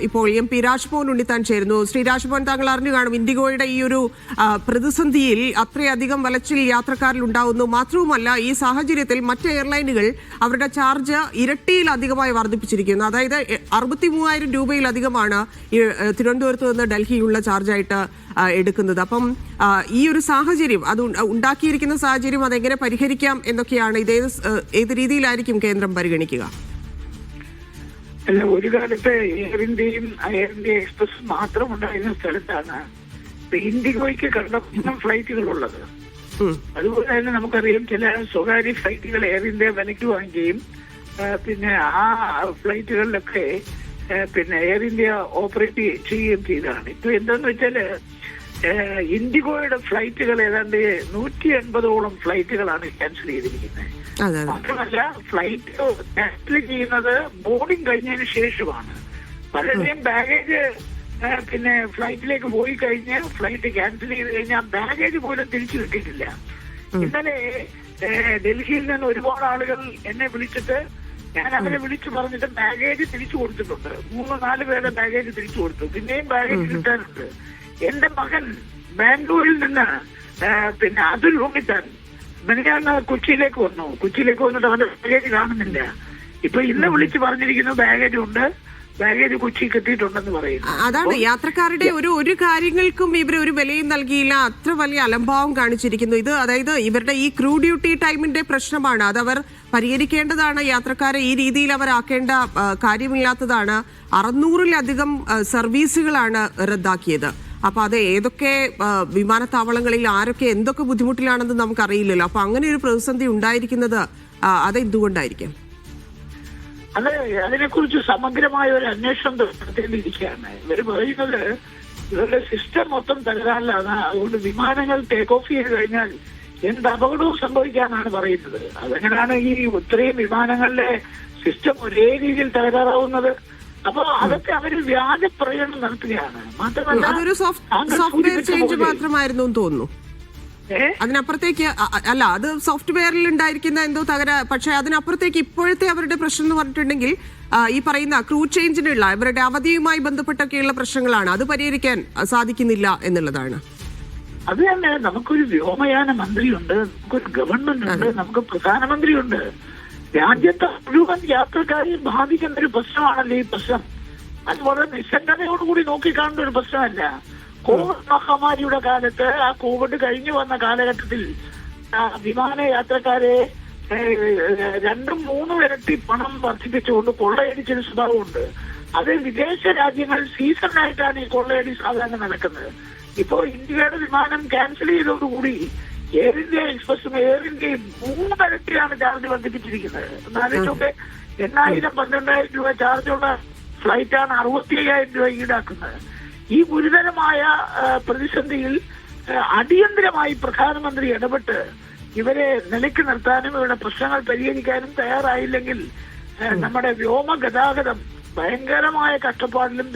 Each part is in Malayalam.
ഇപ്പോൾ എം പി രാജ്ഭവൻ ഉണ്ണിത്താൻ ചേരുന്നു. ശ്രീ രാജ്ഭവൻ താങ്കൾ അറിഞ്ഞു കാണും ഇൻഡിഗോയുടെ ഈ ഒരു പ്രതിസന്ധിയിൽ അത്രയധികം വലച്ചിൽ യാത്രക്കാരിൽ ഉണ്ടാവുന്നു. മാത്രവുമല്ല ഈ സാഹചര്യത്തിൽ മറ്റ് എയർലൈനുകൾ അവരുടെ ചാർജ് ഇരട്ടിയിലധികമായി വർദ്ധിപ്പിച്ചിരിക്കുന്നു. അതായത് അറുപത്തി മൂവായിരം രൂപയിലധികമാണ് തിരുവനന്തപുരത്ത് നിന്ന് ഡൽഹിയുള്ള ചാർജായിട്ട് എടുക്കുന്നത്. അപ്പം ഈ ഒരു സാഹചര്യം അത് ഉണ്ട- ഉണ്ടാക്കിയിരിക്കുന്ന സാഹചര്യം അതെങ്ങനെ പരിഹരിക്കാം എന്നൊക്കെയാണ് ഇത് ഏത് സ്- ഏ, ഏത് രീതിയിലായിരിക്കും കേന്ദ്രം പരിഗണിക്കുക? അല്ല ഒരു കാലത്ത് എയർ ഇന്ത്യയും എയർ ഇന്ത്യ എക്സ്പ്രസ് മാത്രം ഉണ്ടായിരുന്ന സ്ഥലത്താണ് ഇൻഡിഗോയ്ക്ക് കണ്ടമാനം ഫ്ലൈറ്റുകൾ ഉള്ളത്. അതുപോലെ തന്നെ നമുക്കറിയാം ചില സ്വകാര്യ ഫ്ലൈറ്റുകൾ എയർ ഇന്ത്യ വിലയ്ക്ക് വാങ്ങുകയും പിന്നെ ആ ഫ്ലൈറ്റുകളിലൊക്കെ പിന്നെ എയർ ഇന്ത്യ ഓപ്പറേറ്റ് ചെയ്യുകയും ചെയ്തതാണ്. ഇപ്പൊ എന്താന്ന് വെച്ചാൽ ഇൻഡിഗോയുടെ ഫ്ലൈറ്റുകൾ ഏതാണ്ട് നൂറ്റി എൺപതോളം ഫ്ലൈറ്റുകളാണ് ക്യാൻസൽ ചെയ്തിരിക്കുന്നത്. മാത്രമല്ല ഫ്ലൈറ്റ് ക്യാൻസൽ ചെയ്യുന്നത് ബോർഡിംഗ് കഴിഞ്ഞതിന് ശേഷമാണ്. പലരുടെയും ബാഗേജ് പിന്നെ ഫ്ലൈറ്റിലേക്ക് പോയി കഴിഞ്ഞ് ഫ്ലൈറ്റ് ക്യാൻസൽ ചെയ്ത് കഴിഞ്ഞാൽ ബാഗേജ് പോലും തിരിച്ചു കിട്ടിയിട്ടില്ല. ഇന്നലെ ഡൽഹിയിൽ നിന്ന് ഒരുപാട് ആളുകൾ എന്നെ വിളിച്ചിട്ട് ഞാൻ അവരെ വിളിച്ചു പറഞ്ഞിട്ട് ബാഗേജ് തിരിച്ചു കൊടുത്തിട്ടുണ്ട്. മൂന്ന് നാല് പേരുടെ ബാഗേജ് തിരിച്ചു കൊടുത്തു. പിന്നെയും ബാഗേജ് കിട്ടാനുണ്ട്. എന്റെ മകൻ ബാംഗ്ലൂരിൽ നിന്ന് പിന്നെ അതുൽ ഉണ്ണിത്താൻ മിനിഞ്ഞാന്ന് കൊച്ചിയിലേക്ക് വന്നു. കൊച്ചിയിലേക്ക് വന്നിട്ട് അവന്റെ ബാഗേജ് കാണുന്നില്ല. ഇപ്പൊ ഇന്ന് വിളിച്ച് പറഞ്ഞിരിക്കുന്നു ബാഗേജ് ഉണ്ട്. ബാഗേജ് കൊച്ചി കിട്ടിയിട്ടുണ്ടെന്ന് പറയുന്നു. അതാണ് യാത്രക്കാരുടെ ഒരു ഒരു കാര്യങ്ങൾക്കും ഇവർ ഒരു വിലയും നൽകിയില്ല. അത്ര വലിയ അലംഭാവം കാണിച്ചിരിക്കുന്നു. ഇത് അതായത് ഇവരുടെ ഈ ക്രൂ ഡ്യൂട്ടി ടൈമിന്റെ പ്രശ്നമാണ്. അതവർ പരിഹരിക്കേണ്ടതാണ്. യാത്രക്കാരെ ഈ രീതിയിൽ അവർ ആക്കേണ്ട കാര്യമില്ലാത്തതാണ്. അറുന്നൂറിലധികം സർവീസുകളാണ് റദ്ദാക്കിയത്. അപ്പൊ അത് ഏതൊക്കെ വിമാനത്താവളങ്ങളിൽ ആരൊക്കെ എന്തൊക്കെ ബുദ്ധിമുട്ടിലാണെന്ന് നമുക്കറിയില്ലല്ലോ. അപ്പൊ അങ്ങനെ ഒരു പ്രതിസന്ധി ഉണ്ടായിരിക്കുന്നത് ആ, അത് എന്തുകൊണ്ടായിരിക്കും അത് അതിനെക്കുറിച്ച് സമഗ്രമായ ഒരു അന്വേഷണം നടത്തേണ്ടിയിരിക്കുകയാണ് ഇവർ പറയുന്നത് ഇവരുടെ സിസ്റ്റം മൊത്തം തകരാറിലാണ്. അതുകൊണ്ട് വിമാനങ്ങൾ ടേക്ക് ഓഫ് ചെയ്ത് കഴിഞ്ഞാൽ എന്ത് അപകടവും സംഭവിക്കാനാണ് പറയുന്നത്. അതെങ്ങനെയാണ് ഈ ഇത്രയും വിമാനങ്ങളിലെ സിസ്റ്റം ഒരേ രീതിയിൽ തകരാറാവുന്നത്? അപ്പൊ അതൊക്കെ അവർ വ്യാജ പ്രകടനം നടത്തുകയാണ്. മാത്രമല്ല അതൊരു സോഫ്റ്റ് സോഫ്റ്റ്വെയർ ചേഞ്ച് മാത്രമായിരുന്നു തോന്നുന്നു? അതിനപ്പുറത്തേക്ക് അല്ല അത് സോഫ്റ്റ്വെയറിൽ ഉണ്ടായിരിക്കുന്ന എന്തോ തകര പക്ഷെ അതിനപ്പുറത്തേക്ക് ഇപ്പോഴത്തെ അവരുടെ പ്രശ്നം എന്ന് പറഞ്ഞിട്ടുണ്ടെങ്കിൽ ഈ പറയുന്ന ക്രൂ ചേഞ്ചിനുള്ള അവരുടെ അവധിയുമായി ബന്ധപ്പെട്ടൊക്കെയുള്ള പ്രശ്നങ്ങളാണ്. അത് പരിഹരിക്കാൻ സാധിക്കുന്നില്ല എന്നുള്ളതാണ്. അത് തന്നെ നമുക്കൊരു വ്യോമയാന മന്ത്രിയുണ്ട് നമുക്കൊരു ഗവൺമെന്റ് ഉണ്ട് നമുക്ക് പ്രധാനമന്ത്രിയുണ്ട്. രാജ്യത്തെ മുഴുവൻ യാത്രക്കാരെയും ബാധിക്കുന്ന ഒരു പ്രശ്നമാണല്ലോ ഈ പ്രശ്നം. അത് വളരെ നിസ്സംഗതയോടുകൂടി നോക്കിക്കാണുന്ന ഒരു പ്രശ്നമല്ല. കോവിഡ് മഹാമാരിയുടെ കാലത്ത് ആ കോവിഡ് കഴിഞ്ഞു വന്ന കാലഘട്ടത്തിൽ വിമാന യാത്രക്കാരെ രണ്ടും മൂന്നും ഇരട്ടി പണം വർദ്ധിപ്പിച്ചുകൊണ്ട് കൊള്ളയടിച്ചൊരു സ്വഭാവമുണ്ട്. അത് വിദേശ രാജ്യങ്ങൾ സീസണായിട്ടാണ് ഈ കൊള്ളയടി സാധാരണ നടക്കുന്നത്. ഇപ്പോ ഇന്ത്യയുടെ വിമാനം ക്യാൻസൽ ചെയ്തതോടുകൂടി എയർ ഇന്ത്യ എക്സ്പ്രസും എയർ ഇന്ത്യയും മൂന്നിരട്ടിയാണ് ചാർജ് വർദ്ധിപ്പിച്ചിരിക്കുന്നത്. എന്നാലോചിച്ചൊക്കെ എണ്ണായിരം പന്ത്രണ്ടായിരം രൂപ ചാർജുള്ള ഫ്ലൈറ്റാണ് അറുപത്തി അയ്യായിരം രൂപ ഈടാക്കുന്നത്. ഈ ഗുരുതരമായ പ്രതിസന്ധിയിൽ അടിയന്തരമായി പ്രധാനമന്ത്രി ഇടപെട്ട് ഇവരെ നിലയ്ക്ക് നിർത്താനും ഇവരുടെ പ്രശ്നങ്ങൾ പരിഹരിക്കാനും തയ്യാറായില്ലെങ്കിൽ നമ്മുടെ വ്യോമ ഗതാഗതം ഭയങ്കരമായ കഷ്ടപ്പാടിലും.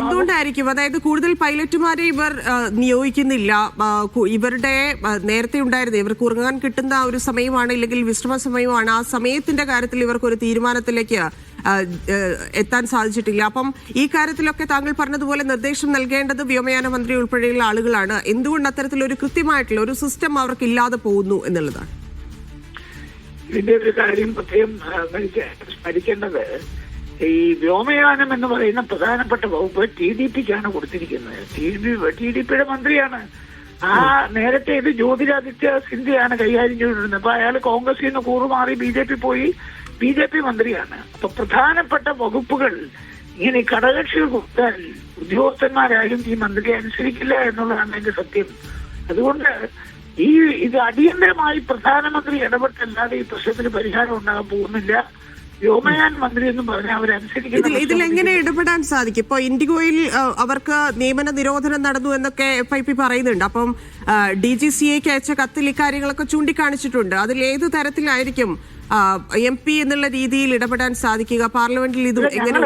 എന്തുകൊണ്ടായിരിക്കും? അതായത് കൂടുതൽ പൈലറ്റുമാരെ ഇവർ നിയോഗിക്കുന്നില്ല. ഇവരുടെ നേരത്തെ ഉണ്ടായിരുന്നു ഇവർക്ക് ഉറങ്ങാൻ കിട്ടുന്ന ആ ഒരു സമയമാണ് ഇല്ലെങ്കിൽ വിശ്രമ സമയമാണ്. ആ സമയത്തിന്റെ കാര്യത്തിൽ ഇവർക്ക് ഒരു തീരുമാനത്തിലേക്ക് എത്താൻ സാധിച്ചിട്ടില്ല. അപ്പം ഈ കാര്യത്തിലൊക്കെ താങ്കൾ പറഞ്ഞതുപോലെ നിർദ്ദേശം നൽകേണ്ടത് വ്യോമയാന മന്ത്രി ഉൾപ്പെടെയുള്ള ആളുകളാണ്. എന്തുകൊണ്ട് അത്തരത്തിലൊരു കൃത്യമായിട്ടുള്ള ഒരു സിസ്റ്റം അവർക്ക് ഇല്ലാതെ പോകുന്നു എന്നുള്ളതാണ്? ഇതിന്റെ ഒരു കാര്യം പ്രത്യേകം സ്മരിക്കേണ്ടത് ഈ വ്യോമയാനം എന്ന് പറയുന്ന പ്രധാനപ്പെട്ട വകുപ്പ് ടി ഡി പിക്കാണ് കൊടുത്തിരിക്കുന്നത്. ടി ഡി പിയുടെ മന്ത്രിയാണ്. ആ നേരത്തെ ഇത് ജ്യോതിരാദിത്യ സിന്ധ്യയാണ് കൈകാര്യം ചെയ്തിരുന്നത്. അപ്പൊ അയാൾ കോൺഗ്രസിൽ നിന്ന് കൂറുമാറി ബി ജെ പി പോയി ബി ജെ പി മന്ത്രിയാണ്. അപ്പൊ പ്രധാനപ്പെട്ട വകുപ്പുകൾ ഇങ്ങനെ ഘടകക്ഷികൾ കൊടുത്താൽ ഉദ്യോഗസ്ഥന്മാരായും ഈ മന്ത്രിയെ അനുസരിക്കില്ല എന്നുള്ളതാണ് എന്റെ സത്യം. അതുകൊണ്ട് ഈ ഇത് അടിയന്തരമായി പ്രധാനമന്ത്രി ഇടപെട്ടല്ലാതെ ഈ പ്രശ്നത്തിന് പരിഹാരം ഉണ്ടാകാൻ പോകുന്നില്ല. വ്യോമയാൻ മന്ത്രി എന്ന് പറഞ്ഞാൽ ഇതിൽ എങ്ങനെ ഇടപെടാൻ സാധിക്കും? ഇപ്പൊ ഇൻഡിഗോയിൽ അവർക്ക് നിയമന നിരോധനം നടന്നു എന്നൊക്കെ എഫ് ഐ പി പറയുന്നുണ്ട്. അപ്പം ഡി ജി സി എക്ക് അയച്ച കത്തിൽ ഇക്കാര്യങ്ങളൊക്കെ ചൂണ്ടിക്കാണിച്ചിട്ടുണ്ട്. അതിൽ ഏത് തരത്തിലായിരിക്കും എം പി എന്നുള്ള രീതിയിൽ ഇടപെടാൻ സാധിക്കുക? പാർലമെന്റിൽ ഇത് എങ്ങനെ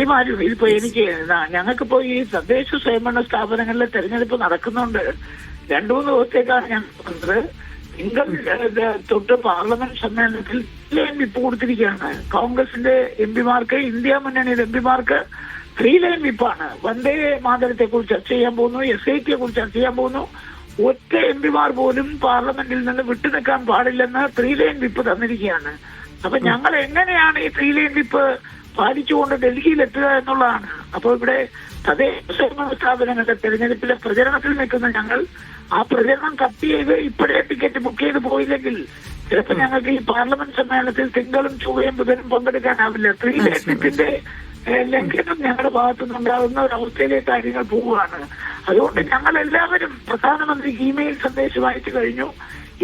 പിമാരും ഇതിപ്പോ എനിക്ക് ഞങ്ങൾക്കിപ്പോ ഈ തദ്ദേശ സ്വയംഭരണ സ്ഥാപനങ്ങളിലെ തെരഞ്ഞെടുപ്പ് നടക്കുന്നുണ്ട്. രണ്ടു മൂന്ന് ദിവസത്തേക്കാണ് ഞാൻ തൊട്ട് പാർലമെന്റ് സമ്മേളനത്തിൽ ലൈൻ വിപ്പ് കൊടുത്തിരിക്കുകയാണ്. കോൺഗ്രസിന്റെ എം പിമാർക്ക് ഇന്ത്യ മുന്നണിയുടെ എം പിമാർക്ക് ത്രീ ലൈൻ വിപ്പാണ്. വന്ദേ മാതരത്തെ കുറിച്ച് ചർച്ച ചെയ്യാൻ പോകുന്നു എസ് ഐ ടിയെ കുറിച്ച് ചർച്ച ചെയ്യാൻ പോകുന്നു. ഒറ്റ എം പിമാർ പോലും പാർലമെന്റിൽ നിന്ന് വിട്ടു നിൽക്കാൻ പാടില്ലെന്ന് ത്രീ ലൈൻ വിപ്പ് തന്നിരിക്കുകയാണ്. അപ്പൊ ഞങ്ങൾ എങ്ങനെയാണ് ഈ ത്രീ ലൈൻ വിപ്പ് പാലിച്ചുകൊണ്ട് ഡൽഹിയിൽ എത്തുക എന്നുള്ളതാണ്. അപ്പോൾ ഇവിടെ തദ്ദേശ സ്ഥാപനങ്ങളുടെ തെരഞ്ഞെടുപ്പിലെ പ്രചരണത്തിൽ നിൽക്കുന്ന ഞങ്ങൾ ആ പ്രചരണം കട്ട് ചെയ്ത് ഇപ്പോഴേ ടിക്കറ്റ് ബുക്ക് ചെയ്ത് പോയില്ലെങ്കിൽ ചിലപ്പോൾ ഞങ്ങൾക്ക് ഈ പാർലമെന്റ് സമ്മേളനത്തിൽ തിങ്കളും ചൊവ്വയും ബുധനും പങ്കെടുക്കാനാവില്ല. ത്രീ ലക്ഷത്തിന്റെ ലംഘനം ഞങ്ങളുടെ ഭാഗത്തുനിന്നുണ്ടാകുന്ന ഒരു അവസ്ഥയിലേക്ക് കാര്യങ്ങൾ പോവുകയാണ്. അതുകൊണ്ട് ഞങ്ങൾ എല്ലാവരും പ്രധാനമന്ത്രി ഇമെയിൽ സന്ദേശം അയച്ചു കഴിഞ്ഞു.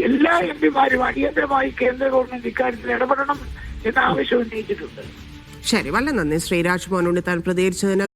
എല്ലാ എം പിമാരും അടിയന്തരമായി കേന്ദ്ര ഗവൺമെന്റ് ഇക്കാര്യത്തിൽ ഇടപെടണം എന്ന ആവശ്യം ഉന്നയിച്ചിട്ടുണ്ട്. ശരി വളരെ നന്ദി. ശ്രീ രാജ്മോഹൻ ഉണ്ണിത്താൻ പ്രതികരിച്ചതിന്